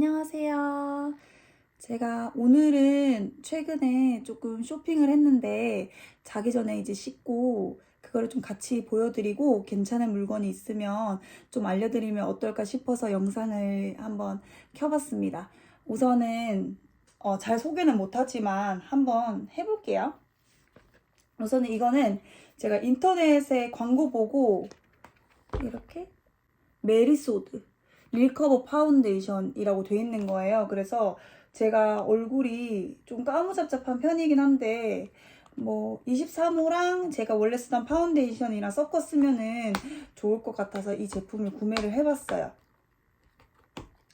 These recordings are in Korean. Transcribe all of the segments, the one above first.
안녕하세요. 제가 오늘은 최근에 조금 쇼핑을 했는데 자기 전에 이제 씻고 그거를 좀 같이 보여드리고 괜찮은 물건이 있으면 좀 알려드리면 어떨까 싶어서 영상을 한번 켜봤습니다. 우선은 어, 잘 소개는 못하지만 한번 해볼게요. 우선은 이거는 제가 인터넷에 광고 보고 이렇게 메리소드 릴커버 파운데이션이라고 돼 있는 거예요. 그래서 제가 얼굴이 좀 까무잡잡한 편이긴 한데 뭐 23호랑 제가 원래 쓰던 파운데이션이랑 섞어 쓰면은 좋을 것 같아서 이 제품을 구매를 해봤어요.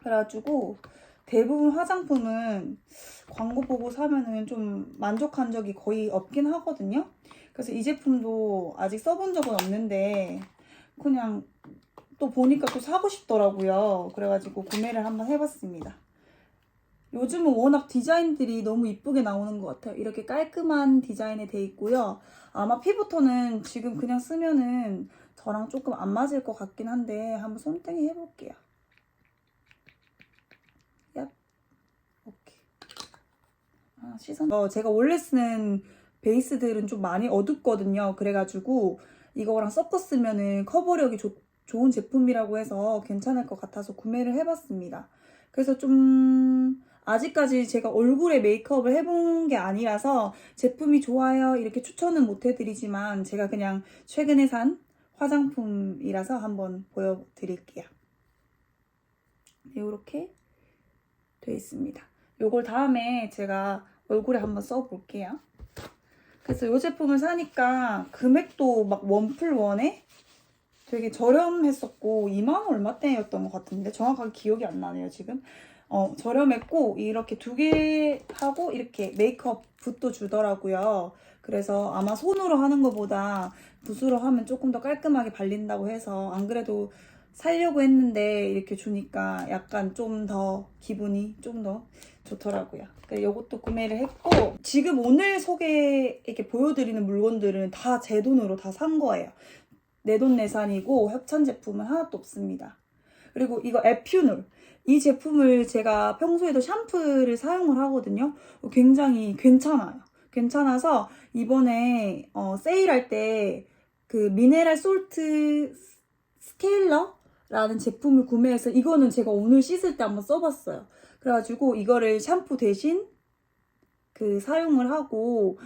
그래가지고 대부분 화장품은 광고 보고 사면은 좀 만족한 적이 거의 없긴 하거든요. 그래서 이 제품도 아직 써본 적은 없는데 그냥 또 보니까 또 사고 싶더라고요. 그래가지고 구매를 한번 해봤습니다. 요즘은 워낙 디자인들이 너무 이쁘게 나오는 것 같아요. 이렇게 깔끔한 디자인이 돼 있고요. 아마 피부톤은 지금 그냥 쓰면은 저랑 조금 안 맞을 것 같긴 한데 한번 손등에 해볼게요. 얍. 오케이. 아, 시선. 어, 제가 원래 쓰는 베이스들은 좀 많이 어둡거든요. 그래가지고 이거랑 섞어 쓰면은 커버력이 좋, 좋은 제품이라고 해서 괜찮을 것 같아서 구매를 해봤습니다. 그래서 좀 아직까지 제가 얼굴에 메이크업을 해본 게 아니라서 제품이 좋아요 이렇게 추천은 못 해드리지만 제가 그냥 최근에 산 화장품이라서 한번 보여드릴게요. 이렇게 돼 있습니다. 요걸 다음에 제가 얼굴에 한번 써볼게요. 그래서 이 제품을 사니까 금액도 막 원풀 원에 되게 저렴했었고 2만원 얼마대였던 것 같은데 정확하게 기억이 안 나네요 지금 어, 저렴했고 이렇게 두 개 하고 이렇게 메이크업 붓도 주더라고요 그래서 아마 손으로 하는 것보다 붓으로 하면 조금 더 깔끔하게 발린다고 해서 안 그래도 살려고 했는데 이렇게 주니까 약간 좀 더 기분이 좀 더 좋더라고요. 그래서 이것도 구매를 했고 지금 오늘 소개 이렇게 보여드리는 물건들은 다 제 돈으로 다 산 거예요. 내돈내산이고 협찬 제품은 하나도 없습니다. 그리고 이거 에퓨놀 이 제품을 제가 평소에도 샴푸를 사용을 하거든요. 굉장히 괜찮아요. 괜찮아서 이번에 어, 세일할 때 그 미네랄 솔트 스케일러라는 제품을 구매해서 이거는 제가 오늘 씻을 때 한번 써봤어요. 그래가지고 이거를 샴푸 대신 그 사용을 하고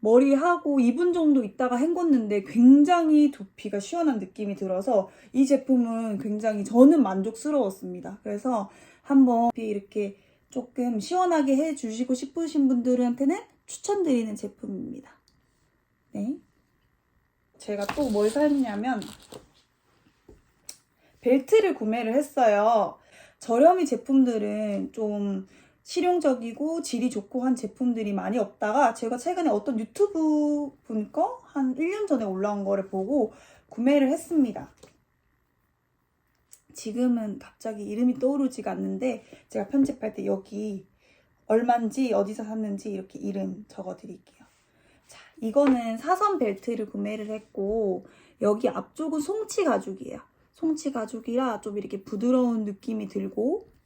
머리하고 2분 정도 있다가 헹궜는데 굉장히 두피가 시원한 느낌이 들어서 이 제품은 굉장히 저는 만족스러웠습니다. 그래서 한번 이렇게 조금 시원하게 해주시고 싶으신 분들한테는 추천드리는 제품입니다. 네. 제가 또 뭘 샀냐면 벨트를 구매를 했어요. 저렴이 제품들은 좀 실용적이고 질이 좋고 한 제품들이 많이 없다가 제가 최근에 어떤 유튜브 분 거 한 1년 전에 올라온 거를 보고 구매를 했습니다. 지금은 갑자기 이름이 떠오르지가 않는데 제가 편집할 때 여기 얼만지 어디서 샀는지 이렇게 이름 적어 드릴게요. 자, 이거는 사선 벨트를 구매를 했고 여기 앞쪽은 송치 가죽이에요. 송치 가죽이라 좀 이렇게 부드러운 느낌이 들고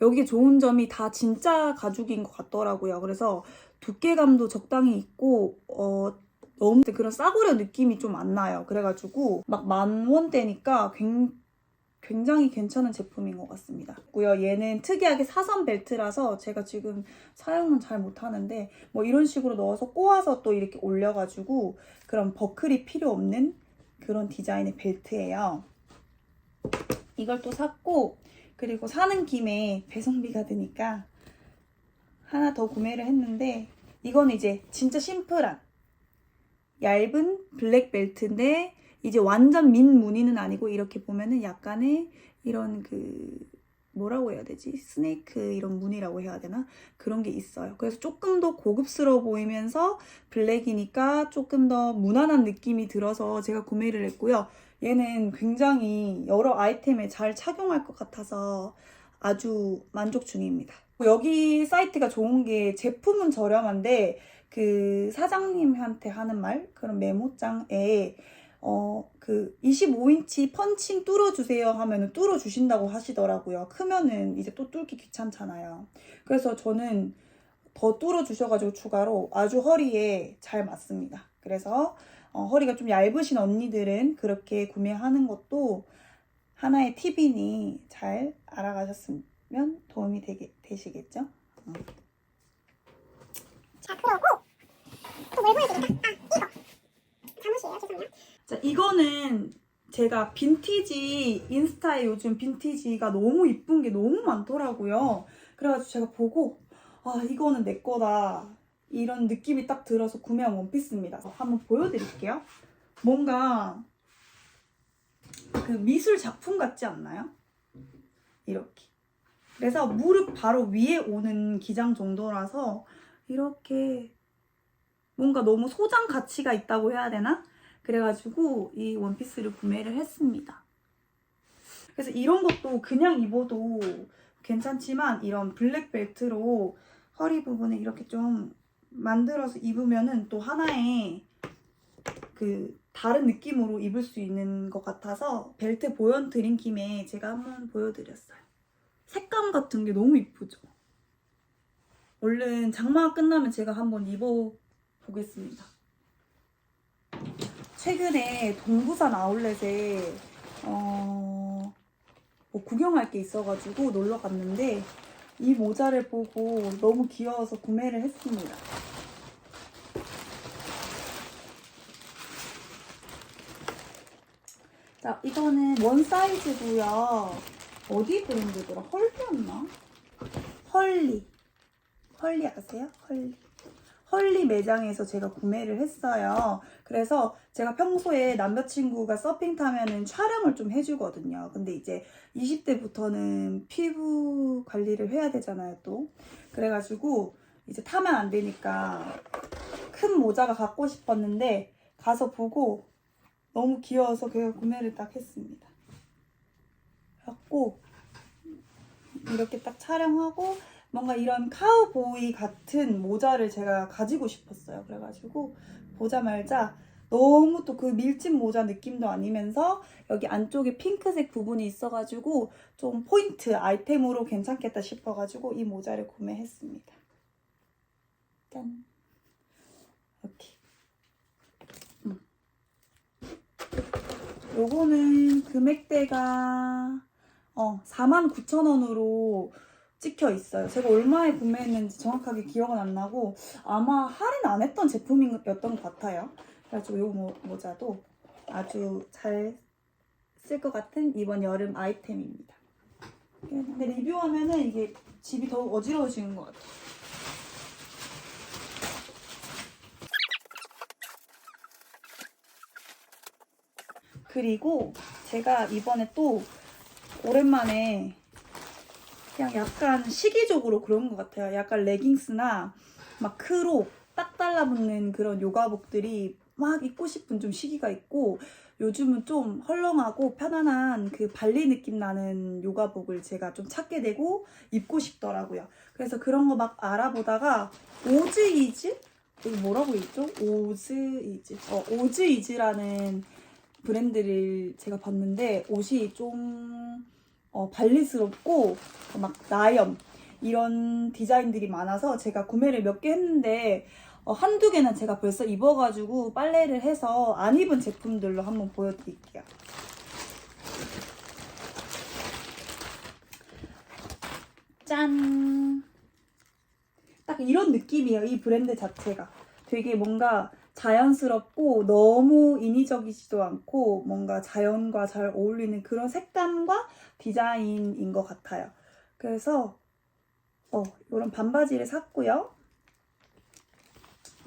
여기 좋은 점이 다 진짜 가죽인 것 같더라고요. 그래서 두께감도 적당히 있고 어 너무 그런 싸구려 느낌이 좀 안 나요. 그래가지고 막 만 원대니까 굉장히 괜찮은 제품인 것 같습니다. 고요 얘는 특이하게 사선 벨트라서 제가 지금 사용은 잘 못하는데 뭐 이런 식으로 넣어서 꼬아서 또 이렇게 올려가지고 그런 버클이 필요 없는 그런 디자인의 벨트예요. 이걸 또 샀고 그리고 사는 김에 배송비가 드니까 하나 더 구매를 했는데 이거는 이제 진짜 심플한 얇은 블랙 벨트인데 이제 완전 민 무늬는 아니고 이렇게 보면은 약간의 이런 그 뭐라고 해야 되지? 스네이크 이런 무늬라고 해야 되나? 그런 게 있어요. 그래서 조금 더 고급스러워 보이면서 블랙이니까 조금 더 무난한 느낌이 들어서 제가 구매를 했고요. 얘는 굉장히 여러 아이템에 잘 착용할 것 같아서 아주 만족 중입니다. 여기 사이트가 좋은 게 제품은 저렴한데 그 사장님한테 하는 말 그런 메모장에 어, 그 25인치 펀칭 뚫어주세요 하면은 뚫어주신다고 하시더라고요. 크면은 이제 또 뚫기 귀찮잖아요. 그래서 저는 더 뚫어주셔가지고 추가로 아주 허리에 잘 맞습니다. 그래서 어, 허리가 좀 얇으신 언니들은 그렇게 구매하는 것도 하나의 팁이니 잘 알아가셨으면 도움이 되게, 되시겠죠? 음. 자, 그러고 또 뭘 보여드릴까? 아, 이거. 잠옷이에요. 죄송해요. 자, 이거는 제가 빈티지, 인스타에 요즘 빈티지가 너무 이쁜 게 너무 많더라고요. 그래가지고 제가 보고, 아, 이거는 내 거다. 이런 느낌이 딱 들어서 구매한 원피스입니다. 한번 보여드릴게요. 뭔가 그 미술 작품 같지 않나요? 이렇게. 그래서 무릎 바로 위에 오는 기장 정도라서 이렇게 뭔가 너무 소장 가치가 있다고 해야 되나? 그래가지고 이 원피스를 구매를 했습니다. 그래서 이런 것도 그냥 입어도 괜찮지만 이런 블랙 벨트로 허리 부분에 이렇게 좀 만들어서 입으면은 또 하나의 그 다른 느낌으로 입을 수 있는 것 같아서 벨트 보여드린 김에 제가 한번 보여드렸어요. 색감 같은 게 너무 이쁘죠? 얼른 장마가 끝나면 제가 한번 입어보겠습니다. 최근에 동부산 아울렛에 어, 뭐 구경할 게 있어가지고 놀러 갔는데 이 모자를 보고 너무 귀여워서 구매를 했습니다. 자, 이거는 원 사이즈고요. 어디 브랜드더라? 헐리였나? 헐리. 헐리 아세요? 헐리. 헐리 매장에서 제가 구매를 했어요. 그래서 제가 평소에 남자친구가 서핑 타면은 촬영을 좀 해주거든요. 근데 이제 20대부터는 피부 관리를 해야 되잖아요, 또. 그래가지고 이제 타면 안 되니까 큰 모자가 갖고 싶었는데 가서 보고 너무 귀여워서 그냥 구매를 딱 했습니다. 갖고 이렇게 딱 촬영하고 뭔가 이런 카우보이 같은 모자를 제가 가지고 싶었어요. 그래가지고 보자말자 너무 또 그 밀짚 모자 느낌도 아니면서 여기 안쪽에 핑크색 부분이 있어가지고 좀 포인트 아이템으로 괜찮겠다 싶어가지고 이 모자를 구매했습니다. 짠. 이렇게. 음. 요거는 금액대가 어, 49,000원으로 찍혀 있어요. 제가 얼마에 구매했는지 정확하게 기억은 안 나고 아마 할인 안 했던 제품이었던 것 같아요. 그래가지고 이 모, 모자도 아주 잘 쓸 것 같은 이번 여름 아이템입니다. 근데 리뷰하면은 이게 집이 더욱 어지러워지는 것 같아요. 그리고 제가 이번에 또 오랜만에 그냥 약간 시기적으로 그런 것 같아요. 약간 레깅스나 막 크롭 딱 달라붙는 그런 요가복들이 막 입고 싶은 좀 시기가 있고 요즘은 좀 헐렁하고 편안한 그 발리 느낌 나는 요가복을 제가 좀 찾게 되고 입고 싶더라고요. 그래서 그런 거 막 알아보다가 오즈이즈? 이거 뭐라고 읽죠? 오즈이즈. 어, 오즈이즈라는 브랜드를 제가 봤는데 옷이 좀 어, 발리스럽고 막 나염 이런 디자인들이 많아서 제가 구매를 몇 개 했는데 어, 한두 개는 제가 벌써 입어가지고 빨래를 해서 안 입은 제품들로 한번 보여드릴게요. 짠! 딱 이런 느낌이에요, 이 브랜드 자체가. 되게 뭔가 자연스럽고 너무 인위적이지도 않고 뭔가 자연과 잘 어울리는 그런 색감과 디자인인 것 같아요. 그래서 어, 이런 반바지를 샀고요.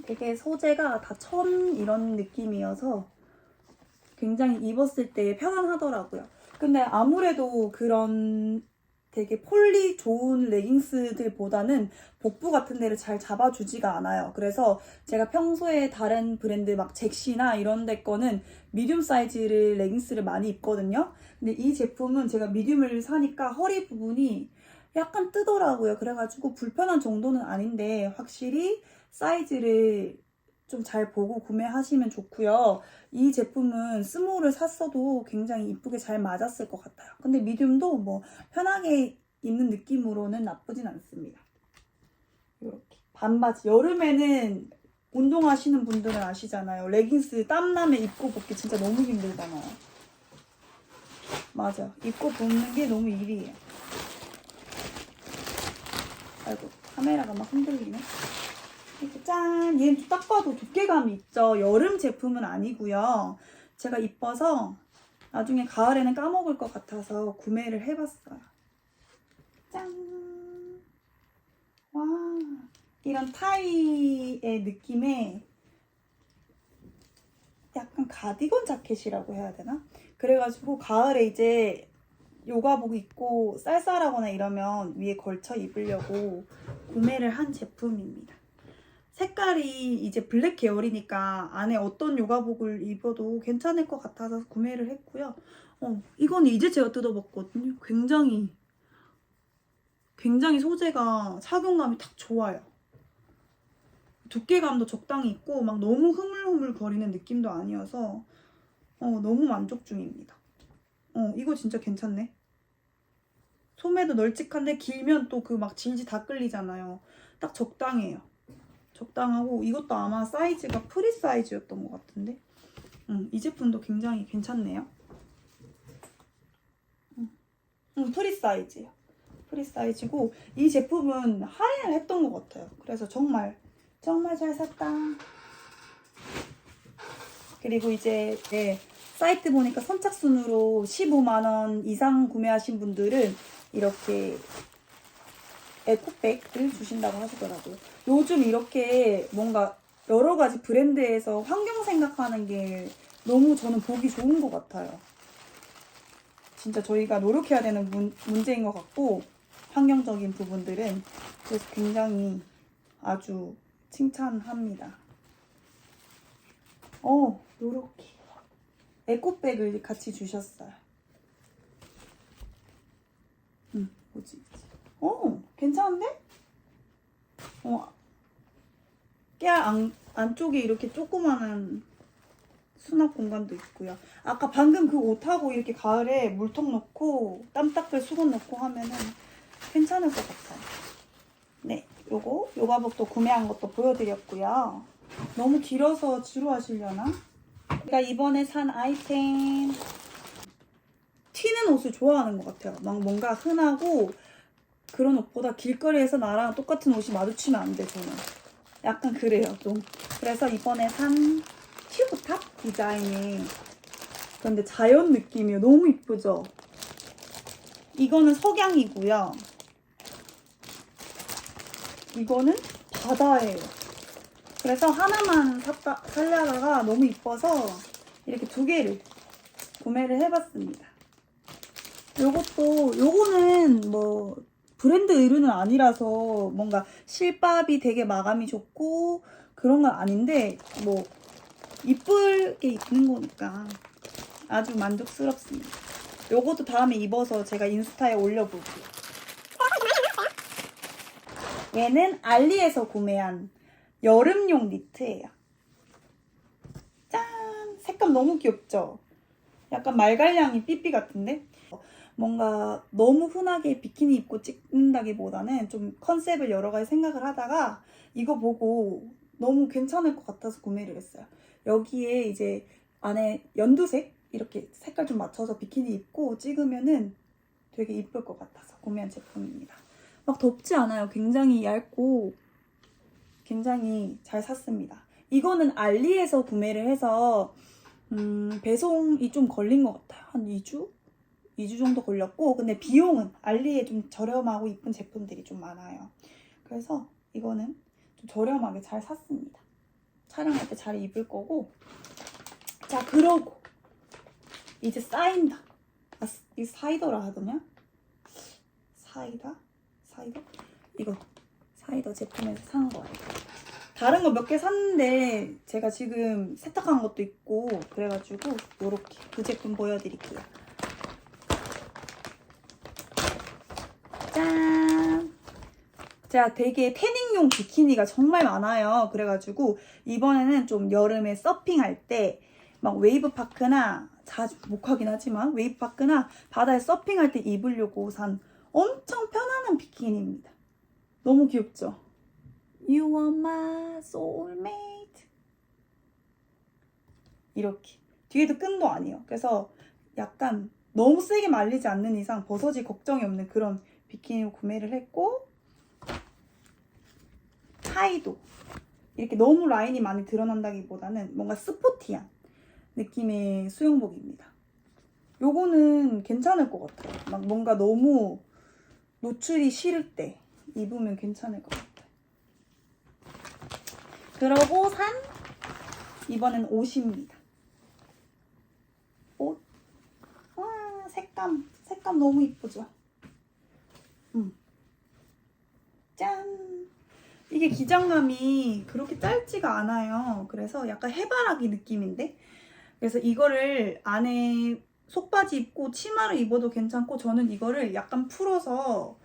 되게 소재가 다 천 이런 느낌이어서 굉장히 입었을 때 편안하더라고요. 근데 아무래도 그런 되게 폴리 좋은 레깅스들보다는 복부 같은 데를 잘 잡아주지가 않아요. 그래서 제가 평소에 다른 브랜드 막 잭시나 이런 데 거는 미디움 사이즈를 레깅스를 많이 입거든요. 근데 이 제품은 제가 미디움을 사니까 허리 부분이 약간 뜨더라고요. 그래가지고 불편한 정도는 아닌데 확실히 사이즈를 좀 잘 보고 구매하시면 좋고요. 이 제품은 스몰을 샀어도 굉장히 이쁘게 잘 맞았을 것 같아요. 근데 미디움도 뭐 편하게 입는 느낌으로는 나쁘진 않습니다. 이렇게 반바지 여름에는 운동하시는 분들은 아시잖아요. 레깅스 땀나면 입고 벗기 진짜 너무 힘들잖아요. 맞아. 입고 벗는 게 너무 일이에요. 아이고 카메라가 막 흔들리네. 짠! 얘는 딱 봐도 두께감이 있죠. 여름 제품은 아니고요. 제가 이뻐서 나중에 가을에는 까먹을 것 같아서 구매를 해봤어요. 짠! 와, 이런 타이의 느낌의 약간 가디건 자켓이라고 해야 되나? 그래가지고 가을에 이제 요가복 입고 쌀쌀하거나 이러면 위에 걸쳐 입으려고 구매를 한 제품입니다. 색깔이 이제 블랙 계열이니까 안에 어떤 요가복을 입어도 괜찮을 것 같아서 구매를 했고요. 어, 이건 이제 제가 뜯어봤거든요. 굉장히 굉장히 소재가 착용감이 딱 좋아요. 두께감도 적당히 있고 막 너무 흐물흐물 거리는 느낌도 아니어서 어, 너무 만족 중입니다. 어, 이거 진짜 괜찮네. 소매도 널찍한데 길면 또 그 막 질질 다 끌리잖아요. 딱 적당해요. 적당하고 이것도 아마 사이즈가 프리 사이즈였던 것 같은데 음, 이 제품도 굉장히 괜찮네요. 음, 음, 프리 사이즈예요. 프리 사이즈고 이 제품은 할인을 했던 것 같아요. 그래서 정말 정말 잘 샀다. 그리고 이제 네, 사이트 보니까 선착순으로 15만 원 이상 구매하신 분들은 이렇게 에코백을 주신다고 하시더라고요. 요즘 이렇게 뭔가 여러 가지 브랜드에서 환경 생각하는 게 너무 저는 보기 좋은 것 같아요. 진짜 저희가 노력해야 되는 문, 문제인 것 같고 환경적인 부분들은 그래서 굉장히 아주 칭찬합니다. 어, 요렇게 에코백을 같이 주셨어요. 음, 뭐지? 어, 괜찮은데? 어, 깨 안, 안쪽에 이렇게 조그마한 수납 공간도 있고요. 아까 방금 그 옷하고 이렇게 가을에 물통 넣고 땀 닦을 수건 넣고 하면은 괜찮을 것 같아요. 네, 요거 요가복도 구매한 것도 보여드렸고요. 너무 길어서 지루하시려나? 제가 이번에 산 아이템 튀는 옷을 좋아하는 것 같아요. 막 뭔가 흔하고 그런 옷보다 길거리에서 나랑 똑같은 옷이 마주치면 안 돼, 저는. 약간 그래요, 좀. 그래서 이번에 산 튜브탑 디자인이 근데 자연 느낌이에요. 너무 이쁘죠? 이거는 석양이고요. 이거는 바다예요. 그래서 하나만 샀다, 살려다가 너무 이뻐서 이렇게 두 개를 구매를 해봤습니다. 요것도, 요거는 뭐, 브랜드 의류는 아니라서 뭔가 실밥이 되게 마감이 좋고 그런 건 아닌데, 뭐, 이쁘게 입는 거니까 아주 만족스럽습니다. 요것도 다음에 입어서 제가 인스타에 올려볼게요. 얘는 알리에서 구매한 여름용 니트예요. 짠! 색감 너무 귀엽죠? 약간 말갈량이 삐삐 같은데? 뭔가 너무 흔하게 비키니 입고 찍는다기보다는 좀 컨셉을 여러 가지 생각을 하다가 이거 보고 너무 괜찮을 것 같아서 구매를 했어요. 여기에 이제 안에 연두색 이렇게 색깔 좀 맞춰서 비키니 입고 찍으면은 되게 이쁠 것 같아서 구매한 제품입니다. 막 덥지 않아요. 굉장히 얇고 굉장히 잘 샀습니다. 이거는 알리에서 구매를 해서 음, 배송이 좀 걸린 것 같아요. 한 2주? 2주 정도 걸렸고 근데 비용은 알리에 좀 저렴하고 이쁜 제품들이 좀 많아요. 그래서 이거는 좀 저렴하게 잘 샀습니다. 촬영할 때 잘 입을 거고 자 그러고 이제 쌓인다. 아, 이 사이더라 하더냐? 사이다? 사이더? 이거 사이더 제품에서 산 거예요. 다른 거 몇 개 샀는데 제가 지금 세탁한 것도 있고 그래가지고 요렇게 그 제품 보여드릴게요. 짠! 제가 되게 태닝용 비키니가 정말 많아요. 그래가지고 이번에는 좀 여름에 서핑할 때 막 웨이브 파크나 자주 못 하긴 하지만 웨이브 파크나 바다에 서핑할 때 입으려고 산 엄청 편안한 비키니입니다. 너무 귀엽죠? You are my soulmate. 이렇게 뒤에도 끈도 아니에요. 그래서 약간 너무 세게 말리지 않는 이상 벗어질 걱정이 없는 그런 비키니 구매를 했고 하이도 이렇게 너무 라인이 많이 드러난다기보다는 뭔가 스포티한 느낌의 수영복입니다. 요거는 괜찮을 것 같아요. 막 뭔가 너무 노출이 싫을 때 입으면 괜찮을 것 같아요. 그러고 산 이번엔 옷입니다. 옷. 와 색감 색감 너무 이쁘죠? 음. 짠. 이게 기장감이 그렇게 짧지가 않아요. 그래서 약간 해바라기 느낌인데. 그래서 이거를 안에 속바지 입고 치마를 입어도 괜찮고 저는 이거를 약간 풀어서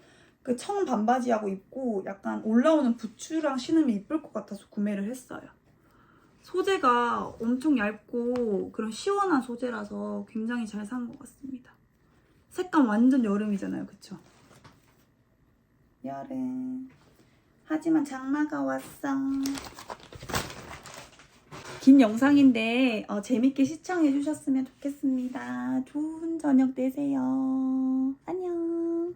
그 청 반바지하고 입고 약간 올라오는 부츠랑 신으면 이쁠 것 같아서 구매를 했어요. 소재가 엄청 얇고 그런 시원한 소재라서 굉장히 잘 산 것 같습니다. 색감 완전 여름이잖아요, 그쵸? 여름. 하지만 장마가 왔어. 긴 영상인데 어, 재밌게 시청해 주셨으면 좋겠습니다. 좋은 저녁 되세요. 안녕.